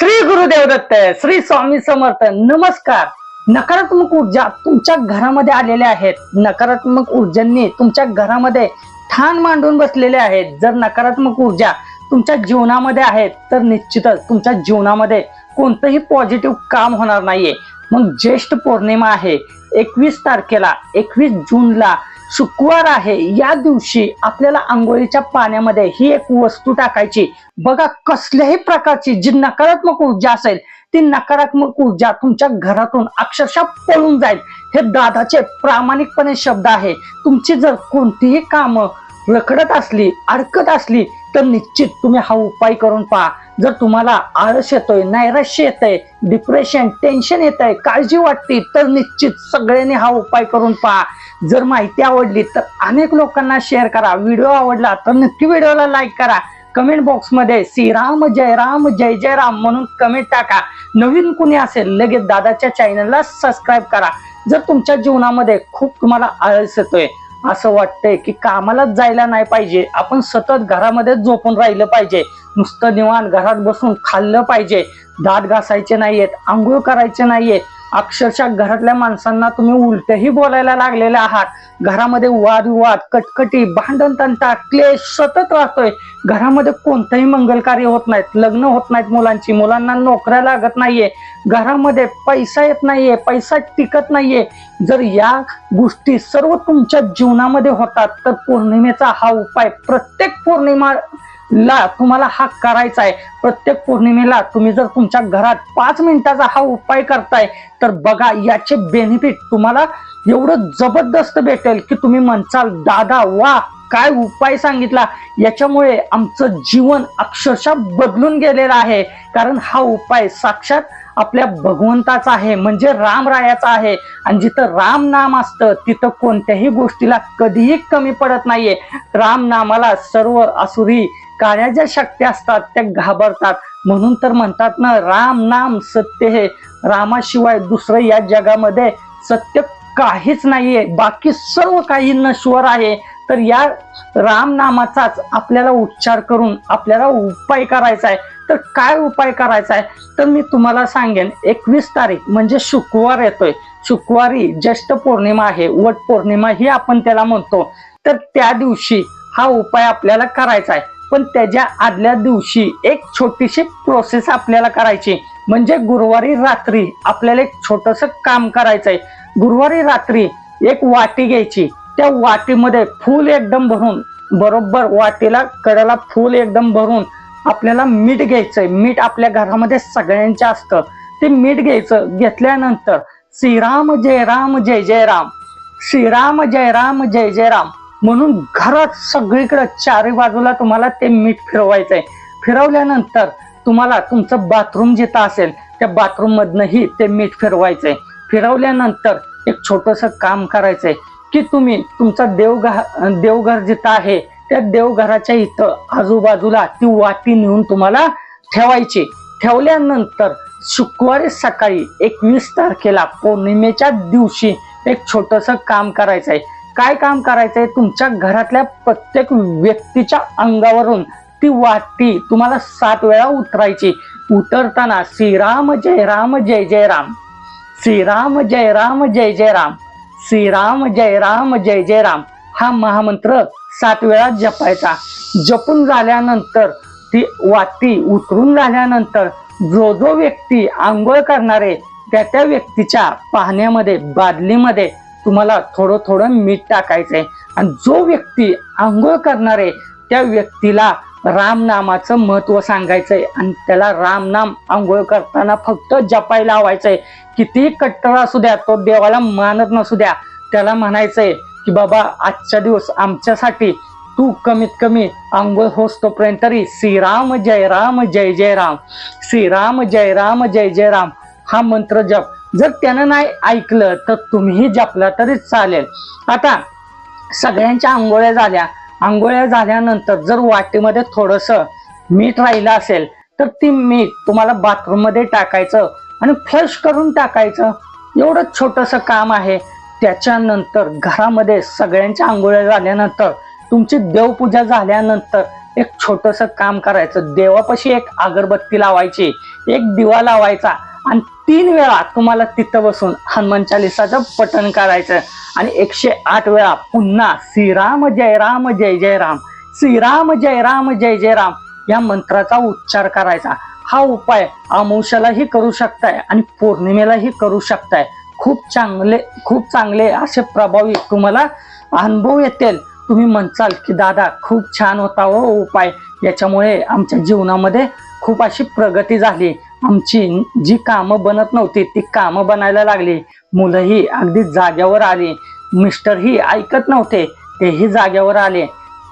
श्री गुरुदेव दत्त श्री स्वामी समर्थ नमस्कार. नकारात्मक ऊर्जा तुमच्या घरामध्ये आलेल्या आहेत. नकारात्मक ऊर्जांनी तुमच्या घरामध्ये ठाण मांडून बसलेले आहेत. जर नकारात्मक ऊर्जा तुमच्या जीवनामध्ये आहेत तर निश्चितच तुमच्या जीवनामध्ये कोणतंही पॉझिटिव्ह काम होणार नाहीये. मग ज्येष्ठ पौर्णिमा आहे. एकवीस तारखेला एकवीस जूनला शुक्रवार आहे. या दिवशी आपल्याला आंघोळीच्या पाण्यामध्ये ही एक वस्तू टाकायची. बघा कसल्याही प्रकारची जी नकारात्मक ऊर्जा असेल ती नकारात्मक ऊर्जा तुमच्या घरातून अक्षरशः पळून जाईल. हे दादाचे प्रामाणिकपणे शब्द आहे. तुमची जर कोणतीही कामं रखडत असली अडकत असली तर निश्चित तुम्ही हा उपाय करून पहा. जर तुम्हाला आळस येतोय नैराश्य येतंय डिप्रेशन टेन्शन येत आहे काळजी वाटते तर निश्चित सगळ्यांनी हा उपाय करून पहा. जर माहिती आवडली तर अनेक लोकांना शेअर करा. व्हिडिओ आवडला तर नक्की व्हिडिओला लाईक करा. कमेंट बॉक्समध्ये श्रीराम जय राम जय जय राम म्हणून कमेंट टाका. नवीन कुणी असेल लगेच दादाच्या चॅनलला सबस्क्राईब करा. जर तुमच्या जीवनामध्ये खूप तुम्हाला आळस येतोय असं वाटतंय की कामालाच जायला नाही पाहिजे. आपण सतत घरामध्ये झोपून राहिलं पाहिजे. नुसतं निवान घरात बसून खाल्लं पाहिजे. दात घासायचे नाहीयेत आंघोळ करायचे नाहीयेत. अक्षरशः घरातल्या माणसांना तुम्ही उलटही बोलायला लागलेले आहात. घरामध्ये वादविवाद कटकटी भांडण तंटा क्लेश सतत राहतोय घरामध्ये कोणतंही मंगल कार्य होत नाहीत लग्न होत नाहीत मुलांची मुलांना नोकऱ्या लागत नाहीये. घरामध्ये पैसा येत नाहीये पैसा टिकत नाहीये. जर या गोष्टी सर्व तुमच्या जीवनामध्ये होतात तर पौर्णिमेचा हा उपाय प्रत्येक पौर्णिमा ला तुम्हाला हा करायचा आहे प्रत्येक पौर्णिमेला तुम्ही जर तुमच्या घरात पाच मिनिटाचा हा उपाय करताय तर बघा याचे बेनिफिट तुम्हाला एवढं जबरदस्त भेटेल की तुम्ही म्हणचाल दादा वा काय उपाय सांगितला. याच्यामुळे आमचं जीवन अक्षरशः बदलून गेलेलं आहे. कारण हा उपाय साक्षात आपल्या भगवंताचा आहे म्हणजे रामरायाचा आहे. आणि जिथं राम नाम असतं तिथं कोणत्याही गोष्टीला कधीही कमी पडत नाहीये. राम नामाला सर्व असुरी काळ्या ज्या शक्ती असतात त्या घाबरतात. म्हणून तर म्हणतात ना राम नाम सत्य हे. रामाशिवाय दुसरं या जगामध्ये सत्य काहीच नाहीये. बाकी सर्व काही नश्वर आहे. तर या राम नामाचाच आपल्याला उच्चार करून आपल्याला उपाय करायचा आहे. तर काय उपाय करायचा आहे? तर मी तुम्हाला सांगेन एकवीस तारीख म्हणजे शुक्रवार येतोय. शुक्रवारी ज्येष्ठ पौर्णिमा आहे. वट पौर्णिमा ही आपण त्याला म्हणतो. तर त्या दिवशी हा उपाय आपल्याला करायचा आहे. पण त्याच्या आदल्या दिवशी एक छोटीशी प्रोसेस आपल्याला करायची. म्हणजे गुरुवारी रात्री आपल्याला एक छोटस काम करायचंय. गुरुवारी रात्री एक वाटी घ्यायची. त्या वाटीमध्ये फूल एकदम भरून बरोबर वाटीला कडेला फूल एकदम भरून आपल्याला मीठ घ्यायचंय. मीठ आपल्या घरामध्ये सगळ्यांच्या असतं. ते मीठ घ्यायचं. घेतल्यानंतर श्रीराम जय राम जय जय राम. श्रीराम जय राम जय जय राम. म्हणून घरात सगळीकडे चारी बाजूला तुम्हाला ते मीठ फिरवायचं आहे फिरवल्यानंतर तुम्हाला तुमचं बाथरूम जिथं असेल त्या बाथरूम मधनही ते मीठ फिरवायचं आहे फिरवल्यानंतर एक छोटस काम करायचं आहे की तुम्ही तुमचा देवघा देवघर जिथं आहे त्या देवघराच्या इथं आजूबाजूला ती वाटी नेऊन तुम्हाला ठेवायची. ठेवल्यानंतर शुक्रवारी सकाळी एकवीस तारखेला पौर्णिमेच्या दिवशी एक छोटस काम करायचं आहे काय काम करायचंय तुमच्या घरातल्या प्रत्येक व्यक्तीच्या अंगावरून? ती वाटी तुम्हाला सात वेळा उतरायची. उतरताना श्रीराम जय राम जय जय राम. श्रीराम जय राम जय जय राम. श्रीराम जय राम जय जय राम. हा महामंत्र सात वेळा जपायचा. जपून झाल्यानंतर ती वाटी उतरून झाल्यानंतर जो जो व्यक्ती आंघोळ करणारे त्या त्या व्यक्तीच्या पाहण्यामध्ये बादलीमध्ये तुम्हाला थोडं थोडं मीठ टाकायचंय. आणि जो व्यक्ती आंघोळ करणार आहे त्या व्यक्तीला रामनामाचं महत्त्व सांगायचंय. आणि त्याला रामनाम आंघोळ करताना फक्त जपायला लावायचंय. किती कट्टर असू द्या तो देवाला मानत नसू द्या त्याला म्हणायचंय की बाबा आजच्या दिवस आमच्यासाठी तू कमीत कमी आंघोळ होस तोपर्यंत तरी श्रीराम जय राम जय जय राम. श्रीराम जय राम जय जय राम. हा मंत्र जप. जर त्यानं नाही ऐकलं तर तुम्हीही जपला तरी चालेल. आता सगळ्यांच्या आंघोळ्या झाल्या. आंघोळ्या झाल्यानंतर जर वाटीमध्ये थोडस मीठ राहिलं असेल तर ती मीठ तुम्हाला बाथरूममध्ये टाकायचं आणि फ्रेश करून टाकायचं. एवढं छोटस काम आहे. त्याच्यानंतर घरामध्ये सगळ्यांच्या आंघोळ्या झाल्यानंतर तुमची देवपूजा झाल्यानंतर एक छोटस काम करायचं. देवापाशी एक अगरबत्ती लावायची एक दिवा लावायचा आणि तीन वेळा तुम्हाला तिथं बसून हनुमान चालिसाचं पठण करायचं आणि एकशे आठ वेळा पुन्हा श्रीराम जय राम जय जय राम. श्रीराम जय राम जय जय राम. या मंत्राचा उच्चार करायचा. हा उपाय अमावश्यालाही करू शकताय आणि पौर्णिमेलाही करू शकताय. खूप चांगले खूप चांगले असे प्रभावी तुम्हाला अनुभव येतील. तुम्ही म्हणचाल की दादा खूप छान होता हो उपाय. याच्यामुळे आमच्या जीवनामध्ये खूप अशी प्रगती झाली. आमची जी कामं बनत नव्हती ती कामं बनायला लागली. मुलंही अगदी जाग्यावर आली. मिस्टरही ऐकत नव्हते तेही जाग्यावर आले.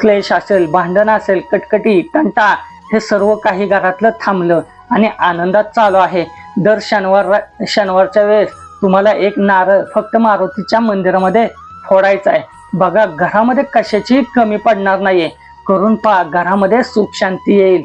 क्लेश असेल भांडण असेल कटकटी कंटा हे सर्व काही घरातलं थांबलं आणि आनंदात चालू आहे. दर शनिवार शनिवारच्या वेळेस तुम्हाला एक नारळ फक्त मारुतीच्या मंदिरामध्ये फोडायचा आहे. बघा घरामध्ये कशाची कमी पडणार नाहीये. करून पहा घरामध्ये सुख शांती येईल.